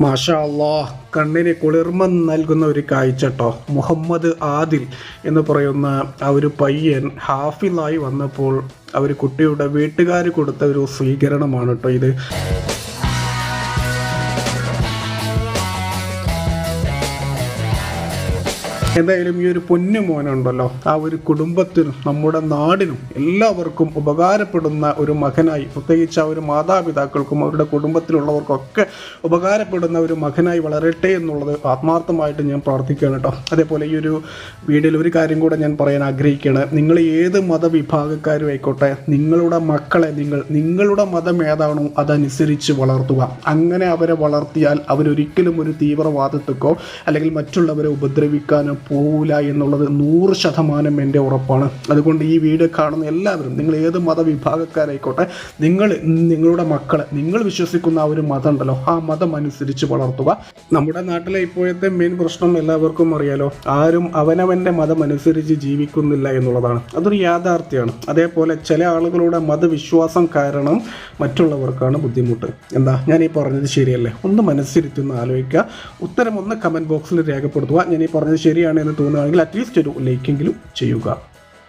മാഷാ അള്ളാ കണ്ണിന് കുളിർമ നൽകുന്ന ഒരു കാഴ്ച കാഴ്ചട്ടോ മുഹമ്മദ് ആദിൽ എന്ന് പറയുന്ന ആ ഒരു പയ്യൻ ഹാഫിലായി വന്നപ്പോൾ ആ ഒരു കുട്ടിയുടെ വീട്ടുകാർ കൊടുത്ത ഒരു സ്വീകരണമാണ് കേട്ടോ ഇത്. എന്തായാലും ഈ ഒരു പൊന്നു മോനുണ്ടല്ലോ. ആ ഒരു കുടുംബത്തിനും നമ്മുടെ നാടിനും എല്ലാവർക്കും ഉപകാരപ്പെടുന്ന ഒരു മകനായി പ്രത്യേകിച്ച് ആ ഒരു മാതാപിതാക്കൾക്കും അവരുടെ കുടുംബത്തിലുള്ളവർക്കൊക്കെ ഉപകാരപ്പെടുന്ന ഒരു മകനായി വളരട്ടെ എന്നുള്ളത് ആത്മാർത്ഥമായിട്ട് ഞാൻ പ്രാർത്ഥിക്കുകയാണ് കേട്ടോ. അതേപോലെ ഈ ഒരു വീഡിയോയിൽ ഒരു കാര്യം കൂടെ ഞാൻ പറയാൻ ആഗ്രഹിക്കുകയാണ്. നിങ്ങൾ ഏത് മതവിഭാഗക്കാരും ആയിക്കോട്ടെ നിങ്ങളുടെ മക്കളെ നിങ്ങൾ നിങ്ങളുടെ മതം ഏതാണോ അതനുസരിച്ച് വളർത്തുക. അങ്ങനെ അവരെ വളർത്തിയാൽ അവരൊരിക്കലും ഒരു തീവ്രവാദത്തിക്കോ അല്ലെങ്കിൽ മറ്റുള്ളവരെ ഉപദ്രവിക്കാനോ പോവില്ല എന്നുള്ളത് നൂറ് ശതമാനം എന്റെ ഉറപ്പാണ്. അതുകൊണ്ട് ഈ വീഡിയോ കാണുന്ന എല്ലാവരും നിങ്ങൾ ഏത് മതവിഭാഗക്കാരായിക്കോട്ടെ നിങ്ങൾ നിങ്ങളുടെ മക്കളെ നിങ്ങൾ വിശ്വസിക്കുന്ന ആ ഒരു മതം ഉണ്ടല്ലോ ആ മതം അനുസരിച്ച് വളർത്തുക. നമ്മുടെ നാട്ടിലെ ഇപ്പോഴത്തെ മെയിൻ പ്രശ്നം എല്ലാവർക്കും അറിയാലോ ആരും അവനവന്റെ മതം അനുസരിച്ച് ജീവിക്കുന്നില്ല എന്നുള്ളതാണ്. അതൊരു യാഥാർത്ഥ്യമാണ്. അതേപോലെ ചില ആളുകളുടെ മതവിശ്വാസം കാരണം മറ്റുള്ളവർക്കാണ് ബുദ്ധിമുട്ട്. എന്താ ഞാൻ ഈ പറഞ്ഞത് ശരിയല്ലേ? ഒന്ന് മനസ്സിരുത്തി ഒന്ന് ആലോചിക്കുക. ഉത്തരം ഒന്ന് കമന്റ് ബോക്സിൽ രേഖപ്പെടുത്തുക. ഞാൻ ഈ പറഞ്ഞത് ശരിയാണ്. എന്ന് തോന്നുകയാണെങ്കിൽ അറ്റ്ലീസ്റ്റ് ഒരു ലൈക്കെങ്കിലും ചെയ്യുക.